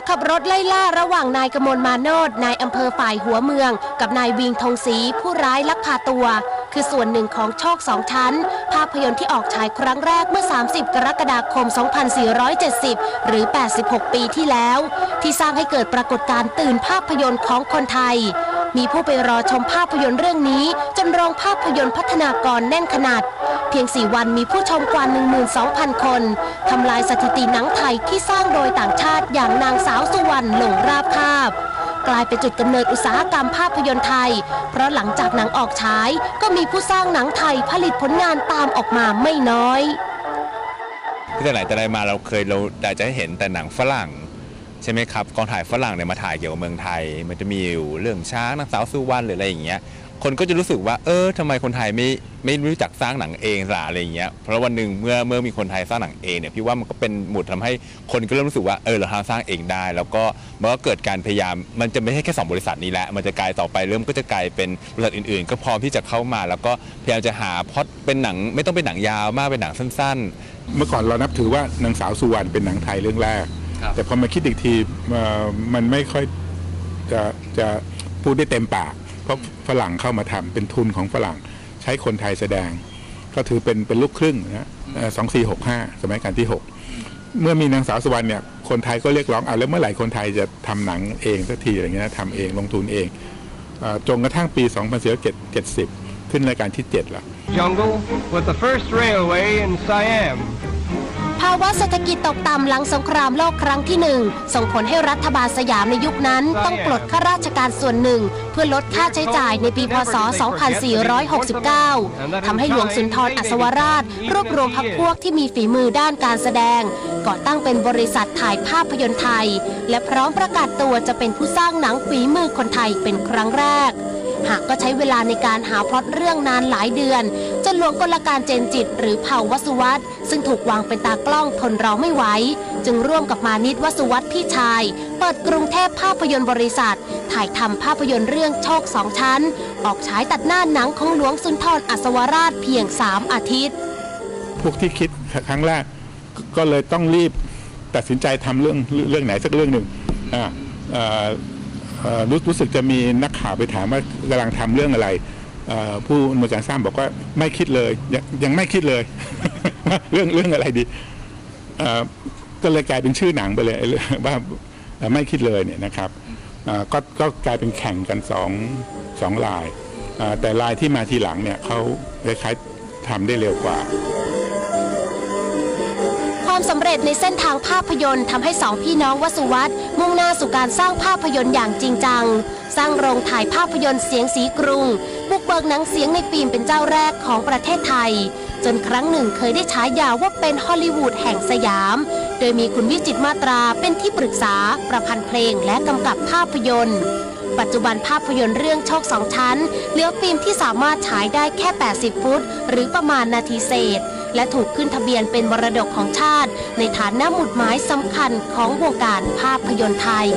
ากขับรถไล่ล่าระหว่างนายกมลมาโนดนายอำเภอฝ่ายหัวเมือง กับนายวิงธงศรีผู้ร้ายลักพาตัว คือส่วนหนึ่งของโชคสองชั้น ภาพยนตร์ที่ออกฉายครั้งแรกเมื่อ 30 กรกฎาคม 2470 หรือ 86 ปีที่แล้ว ที่สร้างให้เกิดปรากฏการณ์ตื่นภาพยนตร์ของคนไทย มีผู้ไปรอชมภาพยนตร์เรื่องนี้ นโรงภาพยนตร์พัฒนากรแน่นขนาด เพียง 4 วันมีผู้ชมกว่า 12,000 คนทำลายสถิติหนังไทยที่สร้างโดยต่างชาติอย่างนางสาวสุวรรณหลงราบคาบ กลายเป็นจุดกำเนิดอุตสาหกรรมภาพยนตร์ไทย เพราะหลังจากหนังออกฉายก็มีผู้สร้างหนังไทยผลิตผลงานตามออกมาไม่น้อยที่แต่ไหนแต่ไรมาเราเคยเราได้จะเห็นแต่หนังฝรั่งใช่ไหมครับกองถ่ายฝรั่งเนี่ยมาถ่ายเกี่ยวกับเมืองไทย มันจะมีอยู่เรื่องช้างนางสาวสุวรรณหรืออะไรอย่างเงี้ย คนก็จะรู้สึกว่า เออทำไมคนไทยไม่ไม่รู้จักสร้างหนังเองล่ะอะไรอย่างเงี้ยเพราะวันหนึ่งเมื่อเมื่อมีคนไทยสร้างหนังเองเนี่ยพี่ว่ามันก็เป็นหมุดทำให้คนก็เริ่มรู้สึกว่าเออเราทำสร้างเองได้ แล้วก็มันก็เกิดการพยายามมันจะไม่ใช่แค่สองบริษัทนี้แหละมันจะกลายต่อไปเริ่มก็จะกลายเป็นบริษัทอื่นๆ ก็พร้อมที่จะเข้ามา แล้วก็พยายามจะหาพล็อดเป็นหนังไม่ต้องเป็นหนังยาวมากเป็นหนังสั้น ๆ เมื่อก่อนเรานับถือว่านางสาวสุวรรณเป็นหนังไทยเรื่องแรกครับแต่พอมาคิดอีกทีเอ่อมันไม่ค่อยจะจะพูดได้เต็มปากเพ ราะฝรั่งเข้ามาทำเป็นทุนของฝรั่งใช้คนไทยแสดง ก็ถือเป็นเป็นลูกครึ่งนะสองสี่หกห้าสมัยการที่หกเมื่อมีนางสาวสุวรรณเนี่ยคนไทยก็เรียกร้องเอาแล้วเมื่อไหร่คนไทยจะทำหนังเองสักทีอะไรเงี้ยทำเองลงทุนเองจนกระทั่งปี2470 ขึ้นรายการที่7แล้ว jungle was the first railway in Siam. ภาวะเศรษฐกิจตกต่ำหลังสงครามโลกครั้งที่หนึ่งส่งผลให้รัฐบาลสยามในยุคนั้นต้องปลดข้าราชการส่วนหนึ่ง เพื่อลดค่าใช้จ่ายในปีพศ 2469 ทำให้หลวงสุนทรอัศวราช รวบรวมพรรคพวกที่มีฝีมือด้านการแสดง ก่อตั้งเป็นบริษัทถ่ายภาพยนตร์ไทย และพร้อมประกาศตัวจะเป็นผู้สร้างหนังฝีมือคนไทยเป็นครั้งแรก หากก็ใช้เวลาในการหาพล็อตเรื่องนานหลายเดือน จนหลวงกลการเจนจิต หรือเผ่าวสุวัตซึ่งถูกวางเป็นตากล้องทนรอไม่ไหวจึงร่วมกับมานิตวสุวัตพี่ชาย เปิดกรุงเทพภาพยนตร์บริษัท ถ่ายทำภาพยนตร์เรื่องโชคสองชั้น ออกฉายตัดหน้าหนังของหลวงสุนทรอัศวราชเพียง 3 อาทิตย์ พวกที่คิดครั้งแรกก็เลยต้องรีบตัดสินใจทำเรื่องเรื่องไหนสักเรื่องหนึ่งอ่าอ่อเอ่อ รู้รู้สึกจะมีนักข่าวไปถามว่ากำลังทำเรื่องอะไร ผู้อำนวยการสร้างบอกว่าไม่คิดเลยยังยังไม่คิดเลย เรื่องเรื่องอะไรดีก็เลยกลายเป็นชื่อหนังไปเลยว่าไม่คิดเลยเนี่ยนะครับก็ก็กลายเป็นแข่งกันสองสองลาย แต่ลายที่มาทีหลังเนี่ยเขาคล้ายๆทำได้เร็วกว่า ความสำเร็จในเส้นทางภาพยนตร์ทำให้สองพี่น้องวสุวัตมุ่งหน้าสู่การสร้างภาพยนตร์อย่างจริงจัง สร้างโรงถ่ายภาพยนตร์เสียงสีกรุง บุกเบิกหนังเสียงในฟิล์มเป็นเจ้าแรกของประเทศไทย จนครั้งหนึ่งเคยได้ฉายาว่าเป็นฮอลลีวูดแห่งสยาม โดยมีคุณวิจิตมาตราเป็นที่ปรึกษา ประพันธ์เพลงและกำกับภาพยนตร์ปัจจุบันภาพยนตร์เรื่องโชคสองชั้นเหลือฟิล์มที่สามารถฉายได้แค่ 80 ฟุต หรือประมาณนาทีเศษ และถูกขึ้นทะเบียนเป็นมรดกของชาติ ในฐานะหมุดหมายสำคัญของวงการภาพยนตร์ไทย